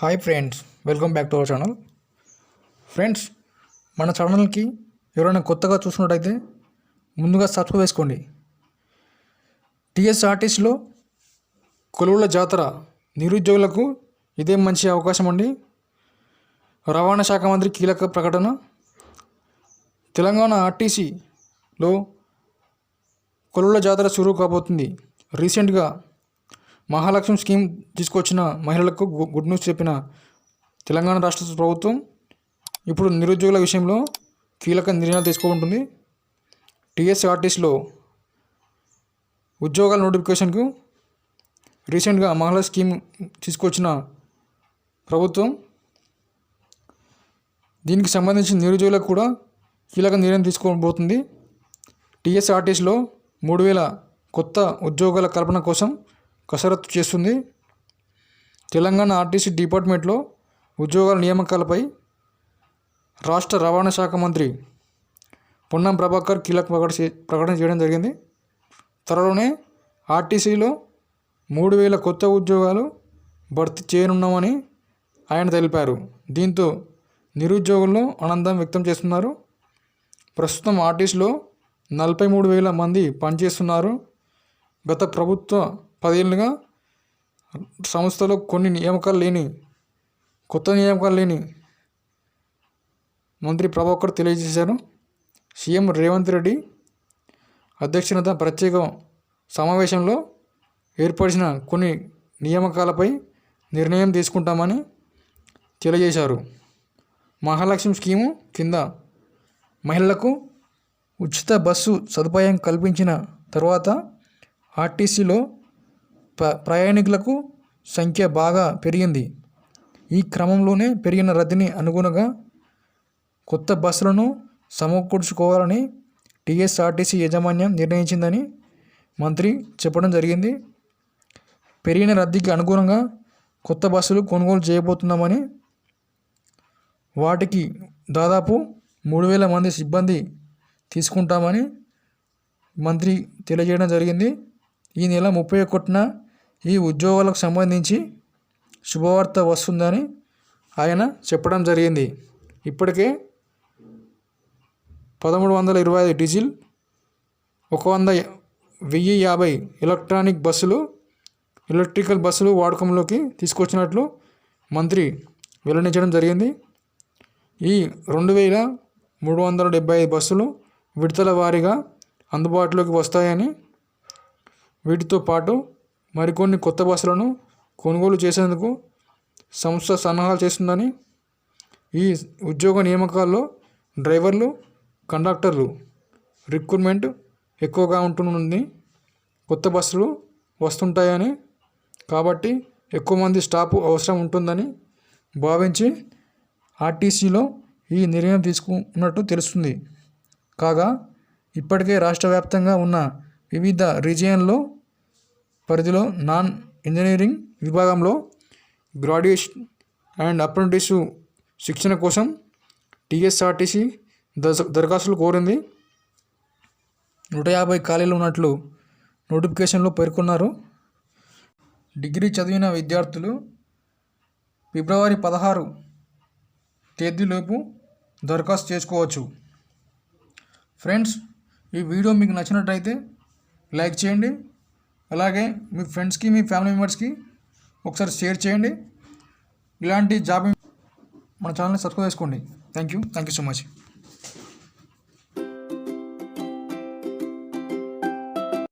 Hi friends welcome back to our channel friends మన ఛానల్కి ఎవరైనా కొత్తగా చూసినట్టయితే ముందుగా సబ్స్క్రైబ్ చేసుకోండి. టీఎస్ఆర్టీసీలో కొలువుల జాతర నిరుద్యోగులకు ఇదే మంచి అవకాశం అండి. రవాణా శాఖ మంత్రి కీలక ప్రకటన. తెలంగాణ ఆర్టీసీలో కొలువుల జాతర చురువు కాబోతుంది. రీసెంట్గా మహాలక్ష్మి స్కీమ్ తీసుకొచ్చిన మహిళలకు గు- గుడ్ న్యూస్ చెప్పిన తెలంగాణ రాష్ట్ర ప్రభుత్వం ఇప్పుడు నిరుద్యోగుల విషయంలో కీలక నిర్ణయాలు తీసుకుంటుంది టీఎస్ఆర్టీసీలో ఉద్యోగాల నోటిఫికేషన్కు రీసెంట్గా మహిళా స్కీమ్ తీసుకొచ్చిన ప్రభుత్వం దీనికి సంబంధించి నిరుద్యోగులకు కూడా కీలక నిర్ణయం తీసుకోబోతుంది. టీఎస్ఆర్టీసీలో మూడు వేల కొత్త ఉద్యోగాల కల్పన కోసం కసరత్తు చేస్తుంది. తెలంగాణ ఆర్టీసీ డిపార్ట్మెంట్లో ఉద్యోగాల నియామకాలపై రాష్ట్ర రవాణా శాఖ మంత్రి పొన్నం ప్రభాకర్ కీలక ప్రకట ప్రకటన చేయడం జరిగింది. త్వరలోనే ఆర్టీసీలో మూడు వేల కొత్త ఉద్యోగాలు భర్తీ చేయనున్నామని ఆయన తెలిపారు. దీంతో నిరుద్యోగుల్లో ఆనందం వ్యక్తం చేస్తున్నారు. ప్రస్తుతం ఆర్టీసీలో నలభై మూడు వేల మంది పనిచేస్తున్నారు. గత ప్రభుత్వ పదేళ్ళుగా సంస్థలో కొన్ని నియామకాలు లేని కొత్త నియామకాలు లేని మంత్రి ప్రభాకర్ తెలియజేశారు. సీఎం రేవంత్ రెడ్డి అధ్యక్షత ప్రత్యేక సమావేశంలో ఏర్పరిచిన కొన్ని నియామకాలపై నిర్ణయం తీసుకుంటామని తెలియజేశారు. మహాలక్ష్మి స్కీము కింద మహిళలకు ఉచిత బస్సు సదుపాయం కల్పించిన తర్వాత ఆర్టీసీలో ప్రయాణికులకు సంఖ్య బాగా పెరిగింది. ఈ క్రమంలోనే పెరిగిన రద్దీని అనుగుణంగా కొత్త బస్సులను సమకూర్చుకోవాలని టీఎస్ఆర్టీసీ యాజమాన్యం నిర్ణయించిందని మంత్రి చెప్పడం జరిగింది. పెరిగిన రద్దీకి అనుగుణంగా కొత్త బస్సులు కొనుగోలు చేయబోతున్నామని వాటికి దాదాపు మూడు వేల మంది సిబ్బంది తీసుకుంటామని మంత్రి తెలియజేయడం జరిగింది. ఈ నెల ముప్పై ఒకటిన ఈ ఉద్యోగాలకు సంబంధించి శుభవార్త వస్తుందని ఆయన చెప్పడం జరిగింది. ఇప్పటికే పదమూడు వందల ఇరవై ఐదు డీజిల్ ఒక వంద వెయ్యి యాభై ఎలక్ట్రానిక్ బస్సులు ఎలక్ట్రికల్ బస్సులు వాడకంలోకి తీసుకొచ్చినట్లు మంత్రి వెల్లడించడం జరిగింది. ఈ రెండు వేల మూడు వందల డెబ్బై ఐదు బస్సులు విడతల వారీగా అందుబాటులోకి వస్తాయని వీటితో పాటు మరికొన్ని కొత్త బస్సులను కొనుగోలు చేసేందుకు సంస్థ సన్నాహాలు చేస్తుందని ఈ ఉద్యోగ నియామకాల్లో డ్రైవర్లు కండక్టర్లు రిక్రూట్మెంట్ ఎక్కువగా ఉంటుంది కొత్త బస్సులు వస్తుంటాయని కాబట్టి ఎక్కువ మంది స్టాఫ్ అవసరం ఉంటుందని భావించి ఆర్టీసీలో ఈ నిర్ణయం తీసుకున్నట్టు తెలుస్తుంది. కాగా ఇప్పటికే రాష్ట్ర వ్యాప్తంగా ఉన్న వివిధ రీజియన్లో పరిధిలో నాన్ ఇంజనీరింగ్ విభాగంలో గ్రాడ్యుయేషన్ అండ్ అప్రెంటిస్ శిక్షణ కోసం టీఎస్ఆర్టీసీ దరఖాస్తులు కోరింది. నూట యాభై ఖాళీలు ఉన్నట్లు నోటిఫికేషన్లో పేర్కొన్నారు. డిగ్రీ చదివిన విద్యార్థులు ఫిబ్రవరి పదహారు తేదీలోపు దరఖాస్తు చేసుకోవచ్చు. ఫ్రెండ్స్ ఈ వీడియో మీకు నచ్చినట్టయితే లైక్ చేయండి. అలాగే మీ ఫ్రెండ్స్కి మీ ఫ్యామిలీ మెంబర్స్కి ఒకసారి షేర్ చేయండి. ఇలాంటి జాబ్ మన ఛానల్ని సబ్స్క్రైబ్ చేసుకోండి. Thank you thank you so much